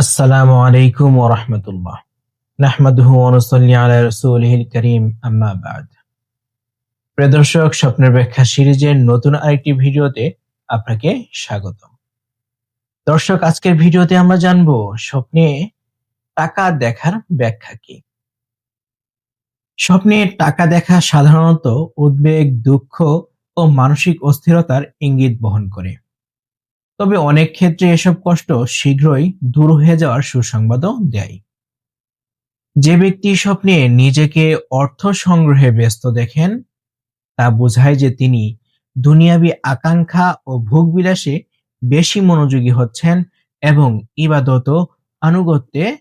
আসসালামু আলাইকুম ওয়া রাহমাতুল্লাহ। নাহমাদুহু ওয়া নুসাল্লি আলা রাসূলিহিল কারীম, আম্মা বাদ। স্বপ্নের ব্যাখ্যা সিরিজের নতুন আরেকটি ভিডিওতে আপনাকে স্বাগত দর্শক, আজকের ভিডিওতে আমরা জানব স্বপ্নে টাকা দেখার ব্যাখ্যা কি? স্বপ্নে টাকা দেখা সাধারণত উদ্বেগ, দুঃখ ও মানসিক অস্থিরতার ইঙ্গিত বহন করে। তবে অনেক ক্ষেত্রে এসব কষ্ট শীঘ্রই দূর হয়ে যাওয়ার সুসংবাদও দেয়। যে ব্যক্তি স্বপ্নে নিজেকে অর্থ সংগ্রহে ব্যস্ত দেখেন, তা বোঝায় যে তিনি দুনিয়াবি আকাঙ্ক্ষা ও ভোগবিলাসে বেশি মনোযোগী হচ্ছেন এবং ইবাদত আনুগত্যে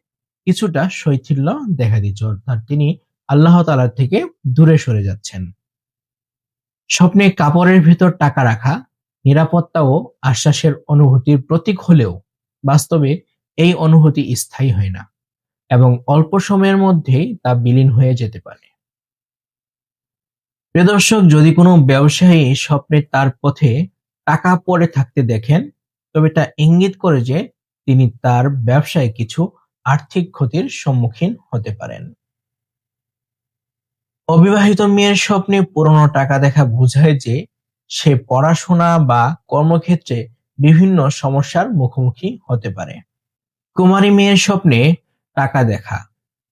কিছুটা শৈথিল্য দেখা দিচ্ছে, অর্থাৎ তিনি আল্লাহ তালা থেকে দূরে সরে যাচ্ছেন। স্বপ্নে কাপড়ের ভিতর টাকা রাখা নিরাপত্তা ও আশ্বাসের অনুভূতির প্রতীক হলেও বাস্তবে এই অনুভূতি স্থায়ী হয় না এবং অল্প সময়ের মধ্যেই তা বিলীন হয়ে যেতে পারে। দর্শক, যদি কোনো ব্যবসায়ী স্বপ্নে তার পথে টাকা পড়ে থাকতে দেখেন, তবে তা ইঙ্গিত করে যে তিনি তার ব্যবসায় কিছু আর্থিক ক্ষতির সম্মুখীন হতে পারেন। অবিবাহিত মেয়ের স্বপ্নে পুরনো টাকা দেখা বোঝায় যে সে পড়াশোনা বা কর্মক্ষেত্রে বিভিন্ন সমস্যার মুখোমুখি হতে পারে। কুমারী মেয়ের স্বপ্নে টাকা দেখা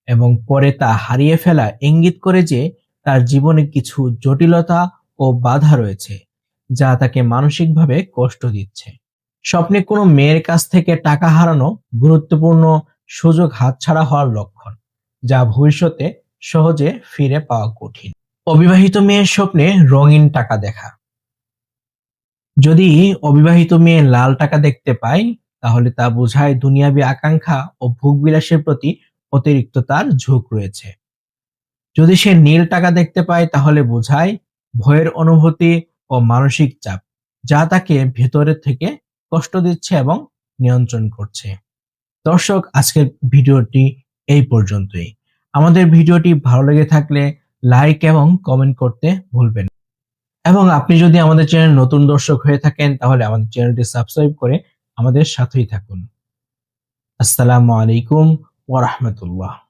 এবং পরে তা হারিয়ে ফেলা ইঙ্গিত করে যে তার জীবনে কিছু জটিলতা ও বাধা রয়েছে, যা তাকে মানসিকভাবে কষ্ট দিচ্ছে। স্বপ্নে কোনো মেয়ের কাছ থেকে টাকা হারানো গুরুত্বপূর্ণ সুযোগ হাতছাড়া হওয়ার লক্ষণ, যা ভবিষ্যতে সহজে ফিরে পাওয়া কঠিন। অবিবাহিত মেয়ের স্বপ্নে রঙিন টাকা দেখা যদি অবিবাহিত মেয়ে লাল টাকা দেখতে পায় তাহলে তা বোঝায় দুনিয়াবী আকাঙ্ক্ষা ও ভোগবিলাসের প্রতি অতিরিক্ত তার ঝোঁক রয়েছে। যদি সে নীল টাকা দেখতে পায়, তাহলে বোঝায় ভয়ের অনুভূতি ও মানসিক চাপ, যা তাকে ভেতরে থেকে কষ্ট দিচ্ছে এবং নিয়ন্ত্রণ করছে। দর্শক, আজকের ভিডিওটি এই পর্যন্তই। আমাদের ভিডিওটি ভালো লেগে থাকলে লাইক এবং কমেন্ট করতে ভুলবেন। এবং আপনি যদি আমাদের চ্যানেল নতুন দর্শক হয়ে থাকেন, তাহলে আমাদের চ্যানেলটি সাবস্ক্রাইব করে আমাদের সাথেই থাকুন। আসসালামু আলাইকুম ওয়া রাহমাতুল্লাহ।